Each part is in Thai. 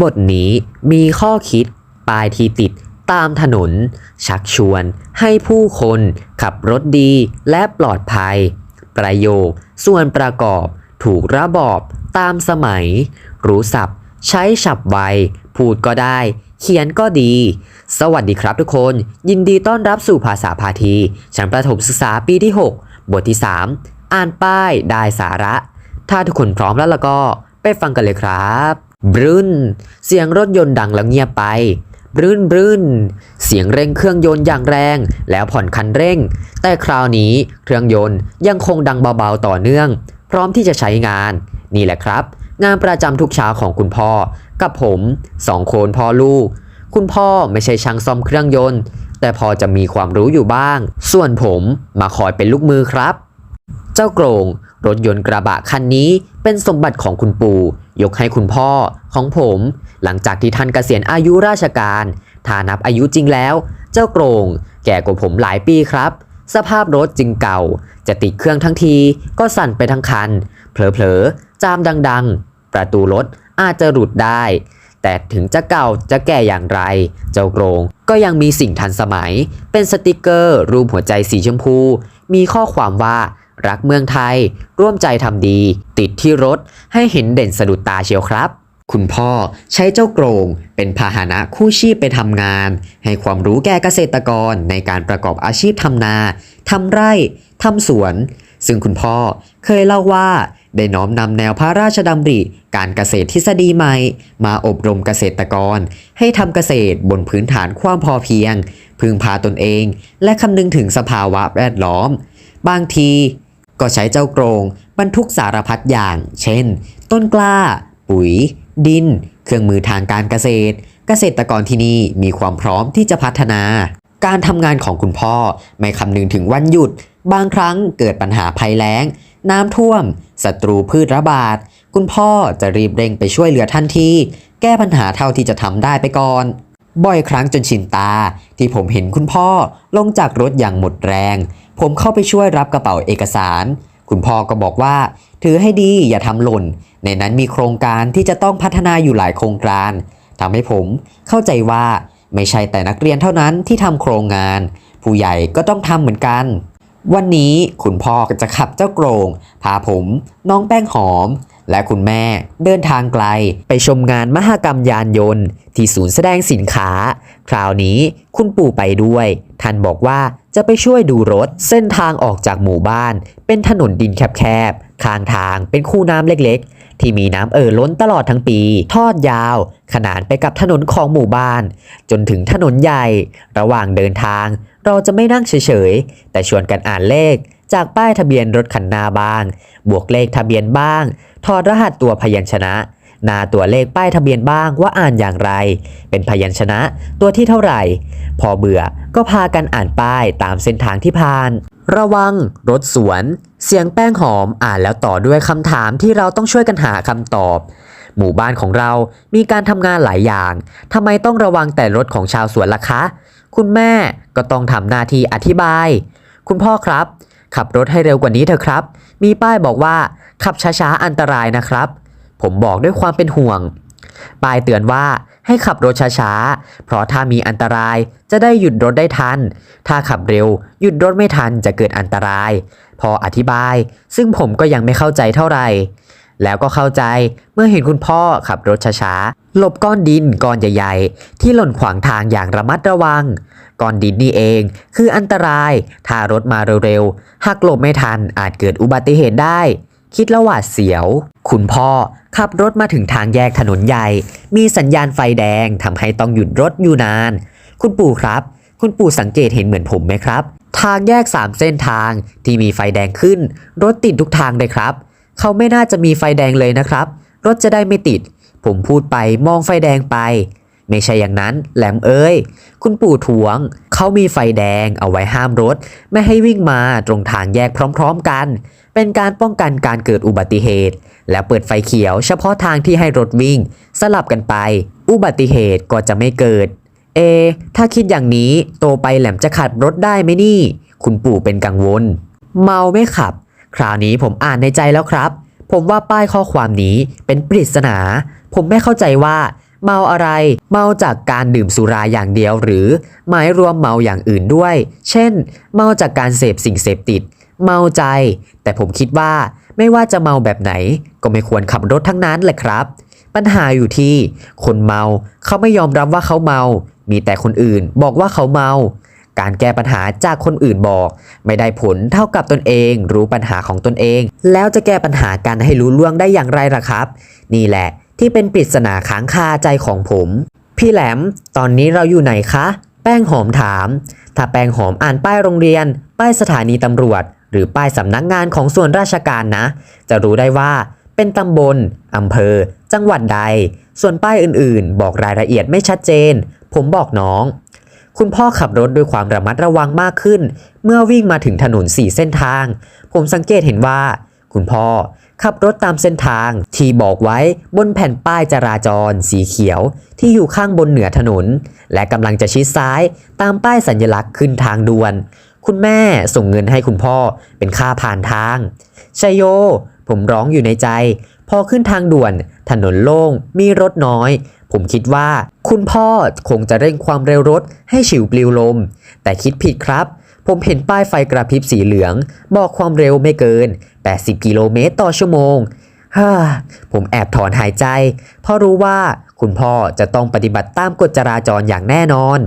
บทนี้มีข้อคิดปลายที่ติดตามถนน ชักชวนให้ผู้คนขับรถดีและปลอดภัย ประโยค ส่วนประกอบถูกระบอบตามสมัย รู้ศัพท์ ใช้ฉับไว พูดก็ได้ เขียนก็ดี สวัสดีครับทุกคน ยินดีต้อนรับสู่ภาษาพาทีชั้นประถมศึกษาปีที่ 6 บทที่ 3 อ่านป้ายได้สาระ ถ้าทุกคนพร้อมแล้วล้วก็ ไปฟังกันเลยครับ บรึนเสียงรถยนต์ดังแล้วเงียบไปบรึนบรึนเสียงเร่งเครื่องยนต์อย่างแรง แล้วผ่อนคันเร่ง แต่คราวนี้เครื่องยนต์ยังคงดังเบาๆต่อเนื่อง พร้อมที่จะใช้งาน นี่แหละครับ งานประจำทุกเช้าของคุณพ่อ กับผมสองคนพ่อลูก คุณพ่อไม่ใช่ช่างซ่อมเครื่องยนต์ แต่พอจะมีความรู้อยู่บ้าง ส่วนผมมาคอยเป็นลูกมือครับ เจ้าโกรงรถยนต์กระบะคันนี้เป็นสมบัติของคุณปู่ ยกให้คุณพ่อของผม หลังจากที่ท่านเกษียณอายุราชการ ถ้านับอายุจริงแล้ว เจ้าโกรงแก่กว่าผมหลายปีครับ สภาพรถจึงเก่า จะติดเครื่องทั้งทีก็สั่นไปทั้งคัน เผลอๆ จามดังๆ ประตูรถอาจจะหลุดได้ แต่ถึงจะเก่าจะแก่อย่างไร เจ้าโกรงก็ยังมีสิ่งทันสมัย เป็นสติกเกอร์รูปหัวใจสีชมพู มีข้อความว่า รักเมืองไทย ร่วมใจทำดี ติดที่รถ ให้เห็นเด่นสะดุดตาเชียวครับ คุณพ่อใช้เจ้าโกรงเป็นพาหนะคู่ชีพไปทำงาน ให้ความรู้แก่เกษตรกรในการประกอบอาชีพทำนาทำไร่ทำสวน ซึ่งคุณพ่อเคยเล่าว่าได้น้อมนำแนวพระราชดำริการเกษตรทฤษฎีใหม่ มาอบรมเกษตรกร ให้ทำเกษตรบนพื้นฐานความพอเพียง พึงพาตนเอง และคำนึงถึงสภาวะแวดล้อม บางที ก็ใช้เจ้าโกรงบรรทุกสารพัดอย่าง เช่น ต้นกล้า ปุ๋ย ดิน เครื่องมือทางการเกษตร เกษตรกรที่นี่มีความพร้อมที่จะพัฒนา การทำงานของคุณพ่อไม่คำนึงถึงวันหยุด บางครั้งเกิดปัญหาภัยแล้ง น้ำท่วมศัตรูพืชระบาด คุณพ่อจะรีบเร่งไปช่วยเหลือทันทีแก้ปัญหาเท่าที่จะทำได้ไปก่อนบ่อยครั้งจนชินตาที่ผมเห็นคุณพ่อลงจากรถอย่างหมดแรง ผมเข้าไปช่วยรับกระเป๋าเอกสาร คุณพ่อก็บอกว่า ถือให้ดีอย่าทำหล่น ในนั้นมีโครงการที่จะต้องพัฒนาอยู่หลายโครงการทำให้ผมเข้าใจว่าไม่ใช่แต่นักเรียนเท่านั้นที่ทำโครงงาน ผู้ใหญ่ก็ต้องทำเหมือนกัน วันนี้คุณพ่อจะขับเจ้าโกรง พาผม น้องแป้งหอม และคุณแม่เดินทางไกล ไปชมงานมหกรรมยานยนต์ ที่ศูนย์แสดงสินค้า คราวนี้คุณปู่ไปด้วย ท่านบอกว่าจะไปช่วยดูรถ เส้นทางออกจากหมู่บ้าน เป็นถนนดินแคบๆข้างทางเป็นคูน้ำเล็กๆ ที่มีน้ำเอ่อล้นตลอดทั้งปี ทอดยาว ขนานไปกับถนนของหมู่บ้าน จนถึงถนนใหญ่ ระหว่างเดินทาง เราจะไม่นั่งเฉยๆ แต่ชวนกันอ่านเลขจากป้ายทะเบียนรถคันหน้าบ้าง บวกเลขทะเบียนบ้าง ถอดรหัสตัวพยัญชนะ หน้าตัวเลขป้ายทะเบียนบ้างว่าอ่านอย่างไร เป็นพยัญชนะตัวที่เท่าไหร่ พอเบื่อก็พากันอ่านป้ายตามเส้นทางที่ผ่าน ระวัง รถสวน เสียงแป้งหอมอ่านแล้วต่อด้วยคำถามที่เราต้องช่วยกันหาคำตอบ หมู่บ้านของเรามีการทำงานหลายอย่างทำไมต้องระวังแต่รถของชาวสวนล่ะคะ คุณแม่ก็ต้องทำหน้าที่อธิบาย คุณพ่อครับ ขับรถให้เร็วกว่านี้เถอะครับ มีป้ายบอกว่าขับช้าๆอันตรายนะครับ ผมบอกด้วยความเป็นห่วงป้ายเตือนว่าให้ขับรถช้าๆ เพราะถ้ามีอันตรายจะได้หยุดรถได้ทัน ถ้าขับเร็วหยุดรถไม่ทันจะเกิดอันตราย พออธิบาย ซึ่งผมก็ยังไม่เข้าใจเท่าไหร่ แล้วก็เข้าใจเมื่อเห็นคุณพ่อขับรถช้าๆ หลบก้อนดินก้อนใหญ่ๆ ที่หล่นขวางทางอย่างระมัดระวัง ก้อนดินนี่เองคืออันตราย ถ้ารถมาเร็วๆ หากหลบไม่ทันอาจเกิดอุบัติเหตุได้ คิดแล้วหวาดเสียว คุณพ่อขับรถมาถึงทางแยกถนนใหญ่ มีสัญญาณไฟแดงทำให้ต้องหยุดรถอยู่นาน คุณปู่ครับ คุณปู่สังเกตเห็นเหมือนผมไหมครับ ทางแยกสามเส้นทางที่มีไฟแดงขึ้น รถติดทุกทางเลยครับ เขาไม่น่าจะมีไฟแดงเลยนะครับ รถจะได้ไม่ติด ผมพูดไปมองไฟแดงไป ไม่ใช่อย่างนั้นแหลมเอ้ย คุณปู่ทวง เขามีไฟแดงเอาไว้ห้ามรถ ไม่ให้วิ่งมาตรงทางแยกพร้อมๆกัน เป็นการป้องกันการเกิดอุบัติเหตุ และเปิดไฟเขียวเฉพาะทางที่ให้รถวิ่ง สลับกันไป อุบัติเหตุก็จะไม่เกิด เอ ถ้าคิดอย่างนี้โตไปแหลมจะขับรถได้ไหมนี่ คุณปู่เป็นกังวล เมาไม่ขับ คราวนี้ผมอ่านในใจแล้วครับ ผมว่าป้ายข้อความนี้เป็นปริศนา ผมไม่เข้าใจว่า เมาอะไร เมาจากการดื่มสุราอย่างเดียว หรือหมายรวมเมาอย่างอื่นด้วย เช่น เมาจากการเสพสิ่งเสพติด เมาใจ แต่ผมคิดว่าไม่ว่าจะเมาแบบไหน ก็ไม่ควรขับรถทั้งนั้นแหละครับ ปัญหาอยู่ที่ คนเมาเขาไม่ยอมรับว่าเขาเมา มีแต่คนอื่นบอกว่าเขาเมาการแก้ปัญหาจากคนอื่นบอก ไม่ได้ผลเท่ากับตนเอง รู้ปัญหาของตนเอง แล้วจะแก้ปัญหากันให้รู้ล่วงได้อย่างไรล่ะครับ นี่แหละ ที่เป็นปริศนาค้างคาใจของผม พี่แหลม ตอนนี้เราอยู่ไหนคะ แป้งหอมถาม ถ้าแป้งหอมอ่านป้ายโรงเรียน ป้ายสถานีตำรวจ หรือป้ายสำนักงานของส่วนราชการนะ จะรู้ได้ว่าเป็นตำบลอำเภอ จังหวัดใด ส่วนป้ายอื่นๆ บอกรายละเอียดไม่ชัดเจน ผมบอกน้อง คุณพ่อขับรถด้วยความระมัดระวังมากขึ้น เมื่อวิ่งมาถึงถนนสี่เส้นทาง ผมสังเกตเห็นว่า คุณพ่อ ขับรถตามเส้นทางที่บอกไว้บนแผ่นป้ายจราจร สีเขียว ที่อยู่ข้างบนเหนือถนน และกำลังจะชิดซ้ายตามป้ายสัญลักษณ์ขึ้นทางด่วน คุณแม่ส่งเงินให้คุณพ่อเป็นค่าผ่านทางชัยโย ผมร้องอยู่ในใจ พอขึ้นทางด่วน ถนนโล่งมีรถน้อย ผมคิดว่า คุณพ่อคงจะเร่งความเร็วรถให้ฉิวปลิวลม แต่คิดผิดครับ ผมเห็นป้ายไฟกระพริบสีเหลือง บอกความเร็วไม่เกิน 80 กิโลเมตรต่อชั่วโมงฮ่าผมแอบถอนหายใจ เพราะรู้ว่าคุณพ่อจะต้องปฏิบัติตามกฎจราจรอย่างแน่นอน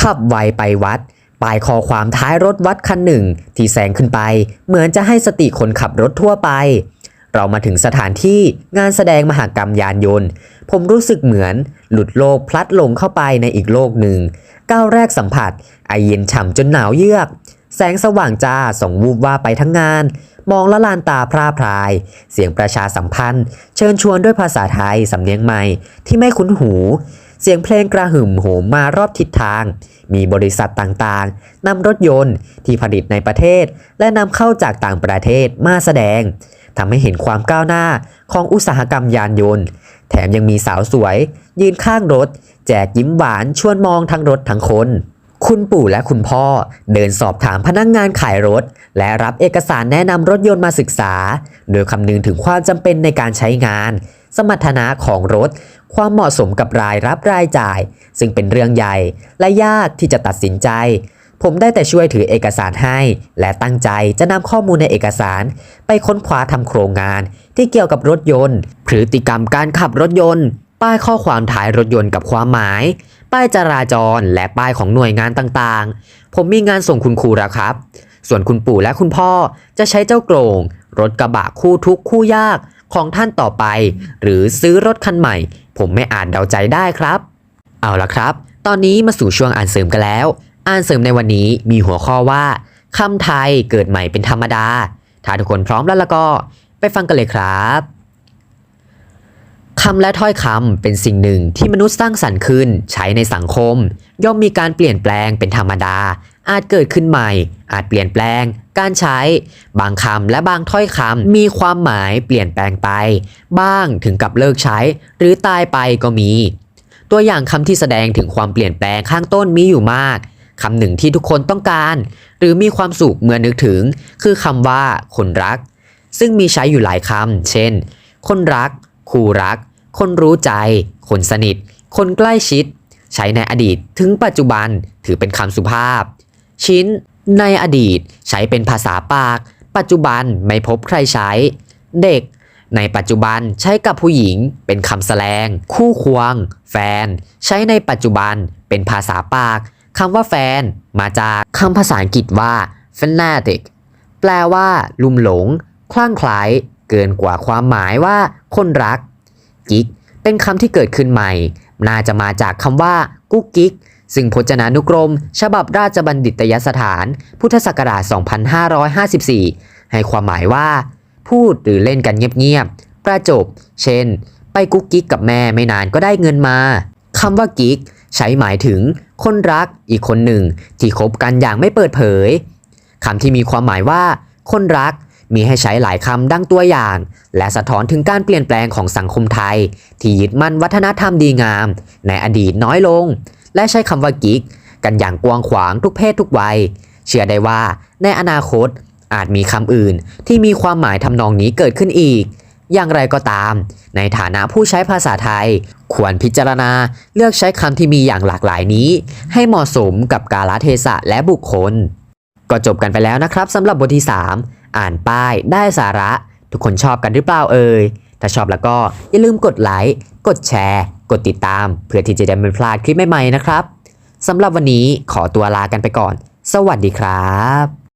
ขับไวไปวัดป้ายข้อความท้ายรถวัดคันหนึ่ง ที่แซงขึ้นไป เหมือนจะให้สติคนขับรถทั่วไป เรามาถึงสถานที่งานแสดงมหากรรมยานยนต์ ผมรู้สึกเหมือนหลุดโลกพลัดหลงเข้าไปในอีกโลกหนึ่ง ก้าวแรกสัมผัส ไอเย็นฉ่ำจนหนาวเยือก แสงสว่างจ้าส่องวูบว่าไปทั้งงาน มองละลานตาพร่าพราย เสียงประชาสัมพันธ์ เชิญชวนด้วยภาษาไทย สำเนียงใหม่ที่ไม่คุ้นหู เสียงเพลงกระหึ่มโหมมารอบทิศทาง มีบริษัทต่างๆนำรถยนต์ที่ผลิตในประเทศ และนำเข้าจากต่างประเทศมาแสดงทำให้เห็นความก้าวหน้าของอุตสาหกรรมยานยนต์ แถมยังมีสาวสวย ยืนข้างรถ แจกยิ้มหวานชวนมองทั้งรถทั้งคน คุณปู่และคุณพ่อเดินสอบถามพนักงงานขายรถ และรับเอกสารแนะนำรถยนต์มาศึกษา โดยคำนึงถึงความจำเป็นในการใช้งาน สมรรถนะของรถ ความเหมาะสมกับรายรับรายจ่าย ซึ่งเป็นเรื่องใหญ่และยากที่จะตัดสินใจ ผมได้แต่ช่วยถือเอกสารให้ และตั้งใจจะนำข้อมูลในเอกสาร ไปค้นคว้าทำโครงงาน ที่เกี่ยวกับรถยนต์ พฤติกรรมการขับรถยนต์ ป้ายข้อความถ่ายรถยนต์กับความหมาย ป้ายจราจร และป้ายของหน่วยงานต่างๆ ผมมีงานส่งคุณครูแล้วครับ ส่วนคุณปู่และคุณพ่อจะใช้เจ้าโกรงรถกระบะคู่ทุกคู่ยากของท่านต่อไป หรือซื้อรถคันใหม่ ผมไม่อาจเดาใจได้ครับ เอาละครับ ตอนนี้มาสู่ช่วงอ่านเสริมกันแล้ว อ่านเสริมในวันนี้มีหัวข้อว่าคำไทยเกิดใหม่เป็นธรรมดา ถ้าทุกคนพร้อมแล้วล้วก็ไปฟังกันเลยครับคำและถ้อยคำเป็นสิ่งหนึ่งที่มนุษย์สร้างสรรค์ขึ้นใช้ในสังคม ย่อมมีการเปลี่ยนแปลงเป็นธรรมดา อาจเกิดขึ้นใหม่ อาจเปลี่ยนแปลง การใช้ บางคำและบางถ้อยคำมีความหมายเปลี่ยนแปลงไป บ้างถึงกับเลิกใช้ หรือตายไปก็มี ตัวอย่างคำที่แสดงถึงความเปลี่ยนแปลงข้างต้นมีอยู่มาก คำหนึ่งที่ทุกคนต้องการ หรือมีความสุขเมื่อนึกถึง คือคำว่า คนรัก ซึ่งมีใช้อยู่หลายคำเช่น คนรัก คู่รัก คนรู้ใจ คนสนิท คนใกล้ชิด ใช้ในอดีตถึงปัจจุบันถือเป็นคำสุภาพ ชิ้น ในอดีตใช้เป็นภาษาปาก ปัจจุบันไม่พบใครใช้ เด็ก ในปัจจุบันใช้กับผู้หญิง เป็นคำแสลง คู่ควง แฟน ใช้ในปัจจุบันเป็นภาษาปาก คำว่าแฟนมาจากคำภาษาอังกฤษว่า fanatic แปลว่าลุ่มหลง คลั่งไคล้เกินกว่าความหมายว่า คนรัก กิ๊ก เป็นคำที่เกิดขึ้นใหม่ น่าจะมาจากคำว่า กุ๊กกิ๊ก ซึ่งพจนานุกรม ฉบับราชบัณฑิตยสถาน พุทธศักราช 2554 ให้ความหมายว่า พูดหรือเล่นกันเงียบๆ ประจบ เช่น ไปกุ๊กกิ๊กกับแม่ไม่นานก็ได้เงินมาคำว่ากิ๊กใช้หมายถึง คนรักอีกคนหนึ่งที่คบกันอย่างไม่เปิดเผยคำที่มีความหมายว่า คนรักมีให้ใช้หลายคำดังตัวอย่าง และสะท้อนถึงการเปลี่ยนแปลงของสังคมไทย ที่ยึดมั่นวัฒนธรรมดีงาม ในอดีตน้อยลง และใช้คำว่ากิ๊ก กันอย่างกว้างขวางทุกเพศทุกวัย เชื่อได้ว่าในอนาคตอาจมีคำอื่นที่มีความหมายทำนองนี้เกิดขึ้นอีก อย่างไรก็ตาม ในฐานะผู้ใช้ภาษาไทย ควรพิจารณาเลือกใช้คำที่มีอย่างหลากหลายนี้ ให้เหมาะสมกับกาลเทศะและบุคคล ก็จบกันไปแล้วนะครับสำหรับบทที่ 3 อ่านป้ายได้สาระ ทุกคนชอบกันหรือเปล่าเอ่ยถ้าชอบแล้วก็อย่าลืมกดไลค์กดแชร์ กดติดตาม เพื่อที่จะได้ไม่พลาดคลิปใหม่ๆนะครับสำหรับวันนี้ขอตัวลากันไปก่อน สวัสดีครับ